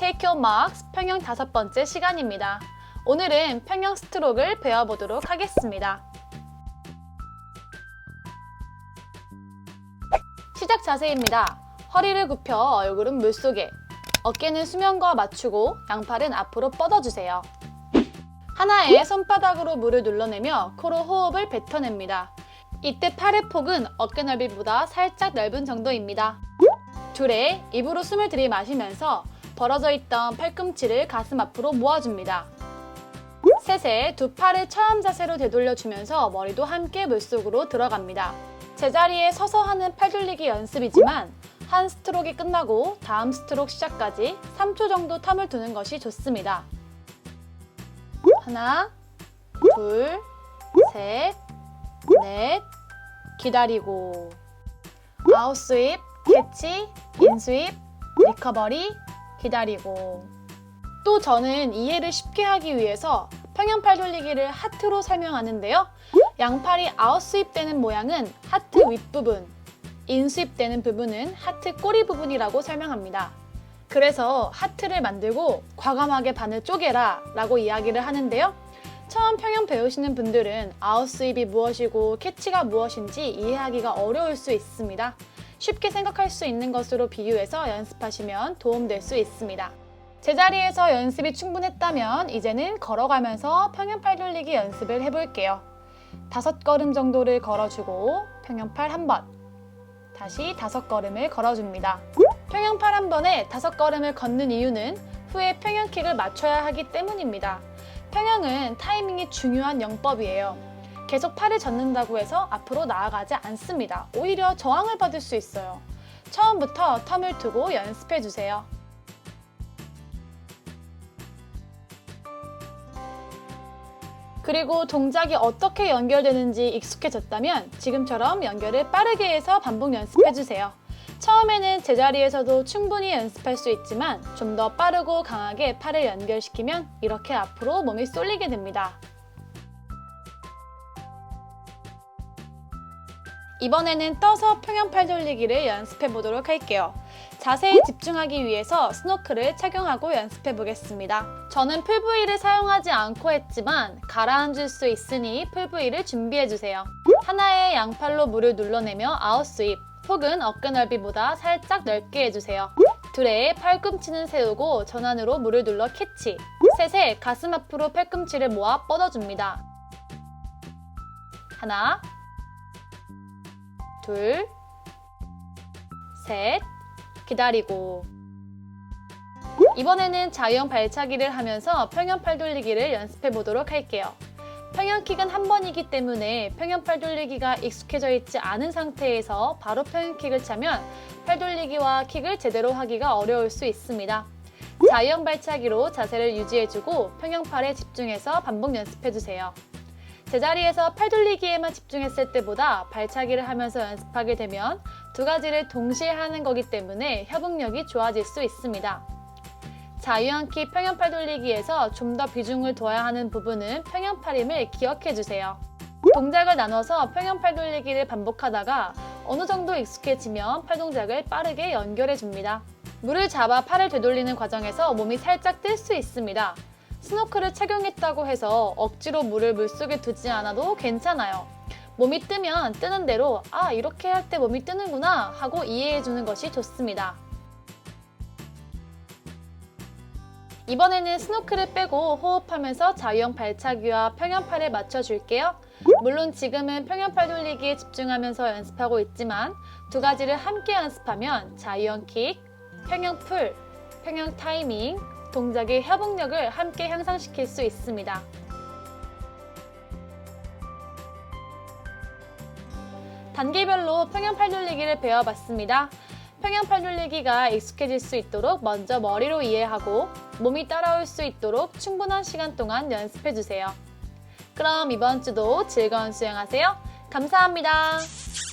Take Your Marks 평형 다섯 번째 시간입니다. 오늘은 평형 스트로크를 배워보도록 하겠습니다. 시작 자세입니다. 허리를 굽혀 얼굴은 물속에, 어깨는 수면과 맞추고 양팔은 앞으로 뻗어주세요. 하나에 손바닥으로 물을 눌러내며 코로 호흡을 뱉어냅니다. 이때 팔의 폭은 어깨 넓이보다 살짝 넓은 정도입니다. 둘에 입으로 숨을 들이마시면서 벌어져 있던 팔꿈치를 가슴 앞으로 모아줍니다. 셋에 두 팔을 처음 자세로 되돌려주면서 머리도 함께 물속으로 들어갑니다. 제자리에 서서 하는 팔 돌리기 연습이지만 한 스트로크가 끝나고 다음 스트로크 시작까지 3초 정도 텀을 두는 것이 좋습니다. 하나, 둘, 셋, 넷, 기다리고 아웃 스윕, 캐치, 인 스윕, 리커버리, 기다리고 또 저는 이해를 쉽게 하기 위해서 평형 팔 돌리기를 하트로 설명하는데요. 양팔이 아웃 스윕되는 모양은 하트 윗부분, 인 스윕되는 부분은 하트 꼬리 부분이라고 설명합니다. 그래서 하트를 만들고 과감하게 반을 쪼개라 라고 이야기를 하는데요. 처음 평형 배우시는 분들은 아웃 스윕이 무엇이고 캐치가 무엇인지 이해하기가 어려울 수 있습니다. 쉽게 생각할 수 있는 것으로 비유해서 연습하시면 도움될 수 있습니다. 제자리에서 연습이 충분했다면 이제는 걸어가면서 평형팔 돌리기 연습을 해볼게요. 다섯 걸음 정도를 걸어주고 평형팔 한 번, 다시 다섯 걸음을 걸어줍니다. 평형팔 한 번에 다섯 걸음을 걷는 이유는 후에 평형킥을 맞춰야 하기 때문입니다. 평형은 타이밍이 중요한 영법이에요. 계속 팔을 젓는다고 해서 앞으로 나아가지 않습니다. 오히려 저항을 받을 수 있어요. 처음부터 텀을 두고 연습해 주세요. 그리고 동작이 어떻게 연결되는지 익숙해졌다면 지금처럼 연결을 빠르게 해서 반복 연습해 주세요. 처음에는 제자리에서도 충분히 연습할 수 있지만 좀 더 빠르고 강하게 팔을 연결시키면 이렇게 앞으로 몸이 쏠리게 됩니다. 이번에는 떠서 평형 팔 돌리기를 연습해 보도록 할게요. 자세에 집중하기 위해서 스노크를 착용하고 연습해 보겠습니다. 저는 풀브이를 사용하지 않고 했지만 가라앉을 수 있으니 풀브이를 준비해 주세요. 하나의 양팔로 물을 눌러내며 아웃 스윕, 혹은 어깨 넓이보다 살짝 넓게 해주세요. 둘에 팔꿈치는 세우고 전환으로 물을 눌러 캐치. 셋에 가슴 앞으로 팔꿈치를 모아 뻗어줍니다. 하나, 둘, 셋, 기다리고. 이번에는 자유형 발차기를 하면서 평형 팔 돌리기를 연습해 보도록 할게요. 평형킥은 한 번이기 때문에 평형 팔 돌리기가 익숙해져 있지 않은 상태에서 바로 평형킥을 차면 팔 돌리기와 킥을 제대로 하기가 어려울 수 있습니다. 자유형 발차기로 자세를 유지해주고 평형 팔에 집중해서 반복 연습해주세요. 제자리에서 팔 돌리기에만 집중했을 때보다 발차기를 하면서 연습하게 되면 두 가지를 동시에 하는 거기 때문에 협응력이 좋아질 수 있습니다. 자유한키 평형팔 돌리기에서 좀 더 비중을 둬야 하는 부분은 평형팔임을 기억해 주세요. 동작을 나눠서 평형팔 돌리기를 반복하다가 어느 정도 익숙해지면 팔 동작을 빠르게 연결해 줍니다. 물을 잡아 팔을 되돌리는 과정에서 몸이 살짝 뜰 수 있습니다. 스노크를 착용했다고 해서 억지로 물을 물속에 두지 않아도 괜찮아요. 몸이 뜨면 뜨는 대로 아 이렇게 할 때 몸이 뜨는구나 하고 이해해 주는 것이 좋습니다. 이번에는 스노크를 빼고 호흡하면서 자유형 발차기와 평형팔을 맞춰줄게요. 물론 지금은 평형팔 돌리기에 집중하면서 연습하고 있지만 두 가지를 함께 연습하면 자유형 킥, 평형 풀, 평형 타이밍, 동작의 협응력을 함께 향상시킬 수 있습니다. 단계별로 평형 팔 돌리기를 배워봤습니다. 평형 팔 돌리기가 익숙해질 수 있도록 먼저 머리로 이해하고 몸이 따라올 수 있도록 충분한 시간 동안 연습해주세요. 그럼 이번 주도 즐거운 수영하세요. 감사합니다.